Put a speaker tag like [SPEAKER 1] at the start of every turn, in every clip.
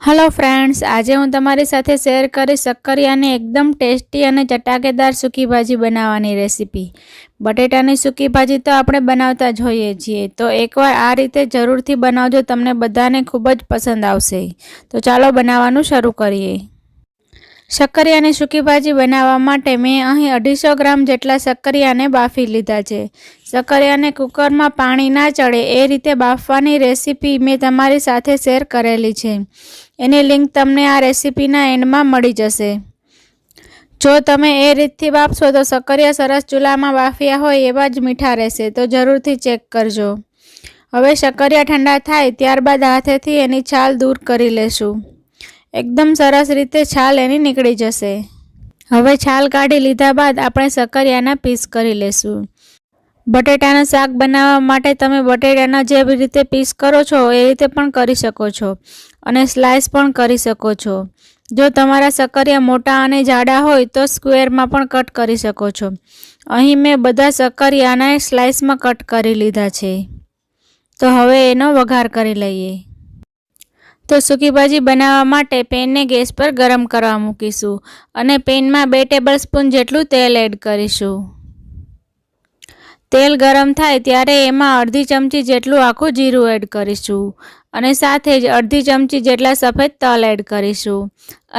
[SPEAKER 1] Hello friends આજે હું તમારી સાથે શેર કરીશ શક્કરિયાની એકદમ ટેસ્ટી અને ચટાકેદાર સૂકી ભાજી બનાવવાની રેસીપી બટેટાની સૂકી ભાજી તો આપણે બનાવતા જ હોઈએ છીએ. તો એકવાર આ રીતે જરૂરથી બનાવજો, તમને બધાને ખૂબ જ પસંદ આવશે. તો ચાલો બનાવવાનું શરૂ કરીએ. શક્કરિયાની સૂકી ભાજી બનાવવા માટે મેં અહીં અઢીસો ગ્રામ જેટલા શક્કરિયાને બાફી લીધા છે. શક્કરિયાને કુકરમાં પાણી ના ચડે એ રીતે બાફવાની રેસીપી મેં તમારી સાથે શેર કરેલી છે. એની લિંક તમને આ રેસીપીના એન્ડમાં મળી જશે. જો તમે એ રીતથી બાફશો તો શક્કરિયા સરસ ચૂલામાં બાફ્યા હોય એવા જ મીઠા રહેશે, તો જરૂરથી ચેક કરજો. હવે શક્કરિયા ઠંડા થાય ત્યારબાદ હાથેથી એની છાલ દૂર કરી લેશું. એકદમ સરસ રીતે છાલ એની નીકળી જશે. હવે છાલ કાઢી લીધા બાદ આપણે સકરિયાના પીસ કરી લેશું. બટેટાનું શાક બનાવવા માટે તમે બટેટાના જે રીતે પીસ કરો છો એ રીતે પણ કરી શકો છો અને સ્લાઇસ પણ કરી શકો છો. જો તમારા સકરિયા મોટા અને જાડા હોય તો સ્ક્વેરમાં પણ કટ કરી શકો છો. અહીં મેં બધા સકરિયાના સ્લાઇસમાં કટ કરી લીધા છે. તો હવે એનો વઘાર કરી લઈએ. તો સૂકી ભાજી બનાવવા માટે પેનને ગેસ પર ગરમ કરવા મૂકીશું અને પેનમાં બે ટેબલ સ્પૂન જેટલું તેલ એડ કરીશું. તેલ ગરમ થાય ત્યારે એમાં અડધી ચમચી જેટલું આખું જીરું એડ કરીશું અને સાથે જ અડધી ચમચી જેટલા સફેદ તલ એડ કરીશું.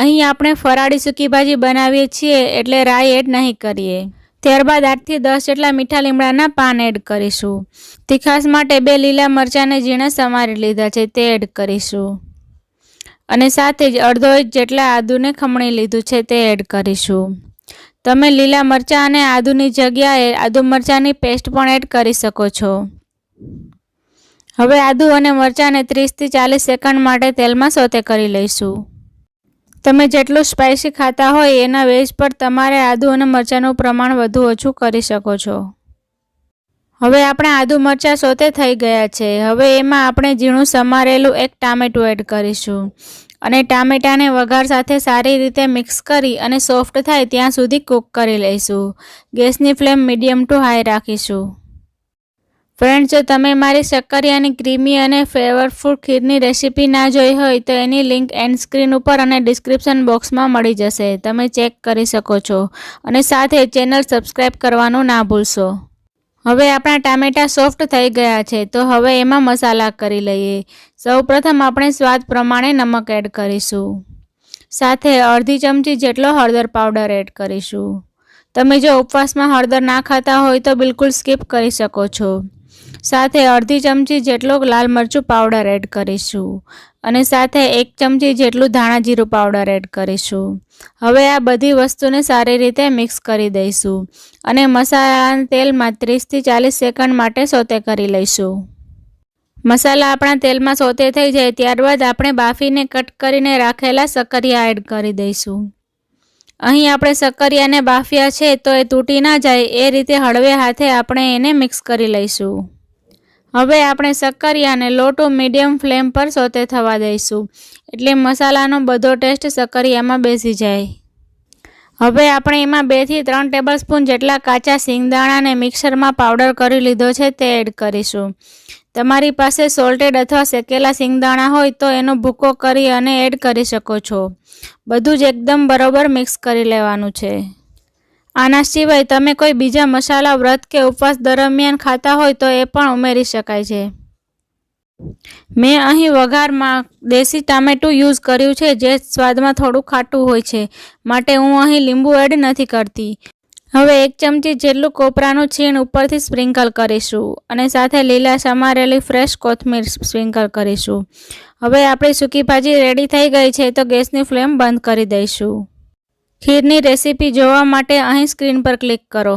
[SPEAKER 1] અહીં આપણે ફરાળી સૂકી ભાજી બનાવીએ છીએ એટલે રાઈ એડ નહીં કરીએ. ત્યારબાદ આઠથી દસ જેટલા મીઠા લીમડાના પાન એડ કરીશું. તીખાસ માટે બે લીલા મરચાંને ઝીણા સમારી લીધા છે તે એડ કરીશું. અને સાથે જ અડધો ઇંચ જેટલા આદુને ખમણી લીધું છે તે એડ કરીશું. તમે લીલા મરચાં અને આદુની જગ્યાએ આદુ મરચાંની પેસ્ટ પણ એડ કરી શકો છો. હવે આદુ અને મરચાંને ત્રીસથી ચાલીસ સેકન્ડ માટે તેલમાં સોતે કરી લઈશું. તમે જેટલું સ્પાઇસી ખાતા હોય એના વેજ પર તમારે આદુ અને મરચાંનું પ્રમાણ વધુ ઓછું કરી શકો છો. હવે આપણે આદુ મરચાં સોતે થઈ ગયા છે. હવે એમાં આપણે ઝીણું સમારેલું એક ટામેટું એડ કરીશું. અને ટામેટાને વઘાર સાથે સારી રીતે મિક્સ કરી અને સોફ્ટ થાય ત્યાં સુધી કૂક કરી લઈશું. ગેસની ફ્લેમ મીડિયમ ટુ હાઈ રાખીશું. ફ્રેન્ડ, જો તમે મારી શક્કરિયાની ક્રીમી અને ફ્લેવરફુલ ખીરની રેસીપી ના જોઈ હોય, તો એની લિંક એન્ડ સ્ક્રીન ઉપર અને ડિસ્ક્રિપ્શન બોક્સમાં મળી જશે. તમે ચેક કરી શકો છો. અને સાથે ચેનલ સબસ્ક્રાઈબ કરવાનું ના ભૂલશો. હવે આપણા ટામેટા સોફ્ટ થઈ ગયા છે, તો હવે એમાં મસાલા કરી લઈએ. સૌપ્રથમ આપણે સ્વાદ પ્રમાણે નમક એડ કરીશું. સાથે અડધી ચમચી જેટલો હળદર પાવડર એડ કરીશું. તમે જો ઉપવાસમાં હળદર ના ખાતા હોય તો બિલકુલ સ્કીપ કરી શકો છો. સાથે અડધી ચમચી જેટલો લાલ મરચું પાવડર એડ કરીશું. અને સાથે એક ચમચી જેટલું ધાણા જીરું પાવડર એડ કરીશું. હવે આ બધી વસ્તુને સારી રીતે મિક્સ કરી દઈશું અને મસાલાના તેલમાં ત્રીસથી ચાલીસ સેકન્ડ માટે સોતે કરી લઈશું. મસાલા આપણા તેલમાં સોતે થઈ જાય ત્યારબાદ આપણે બાફીને કટ કરીને રાખેલા સકરિયા એડ કરી દઈશું. અહીં આપણે સકરિયાને બાફ્યા છે તો એ તૂટી ના જાય, એ રીતે હળવે હાથે આપણે એને મિક્સ કરી લઈશું. હવે આપણે સક્કરિયાને લોટો મીડિયમ ફ્લેમ પર સોતે થવા દઈશું. એટલે મસાલાનો બધો ટેસ્ટ સક્કરિયામાં બેસી જાય. હવે આપણે એમાં બેથી ત્રણ ટેબલ સ્પૂન જેટલા કાચા સિંગદાણાને મિક્સરમાં પાવડર કરી લીધો છે તે એડ કરીશું. તમારી પાસે સોલ્ટેડ અથવા શેકેલા સિંગદાણા હોય તો એનો ભૂકો કરી અને એડ કરી શકો છો. બધું જ એકદમ બરોબર મિક્સ કરી લેવાનું છે. આના સિવાય તમે કોઈ બીજા મસાલા, વ્રત કે ઉપવાસ દરમિયાન ખાતા હોય તો એ પણ ઉમેરી શકાય છે. મેં અહીં વઘારમાં દેશી ટામેટું યુઝ કર્યું છે, જે સ્વાદમાં થોડું ખાટું હોય છે, માટે હું અહીં લીંબુ એડ નથી કરતી. હવે એક ચમચી જેટલું કોપરાનું છીણ ઉપરથી સ્પ્રિંકલ કરીશું અને સાથે લીલા સમારેલી ફ્રેશ કોથમીર સ્પ્રિંકલ કરીશું. હવે આપણી સૂકી ભાજી રેડી થઈ ગઈ છે, તો ગેસની ફ્લેમ બંધ કરી દઈશું. ખીરની રેસીપી જોવા માટે અહીં સ્ક્રીન પર ક્લિક કરો.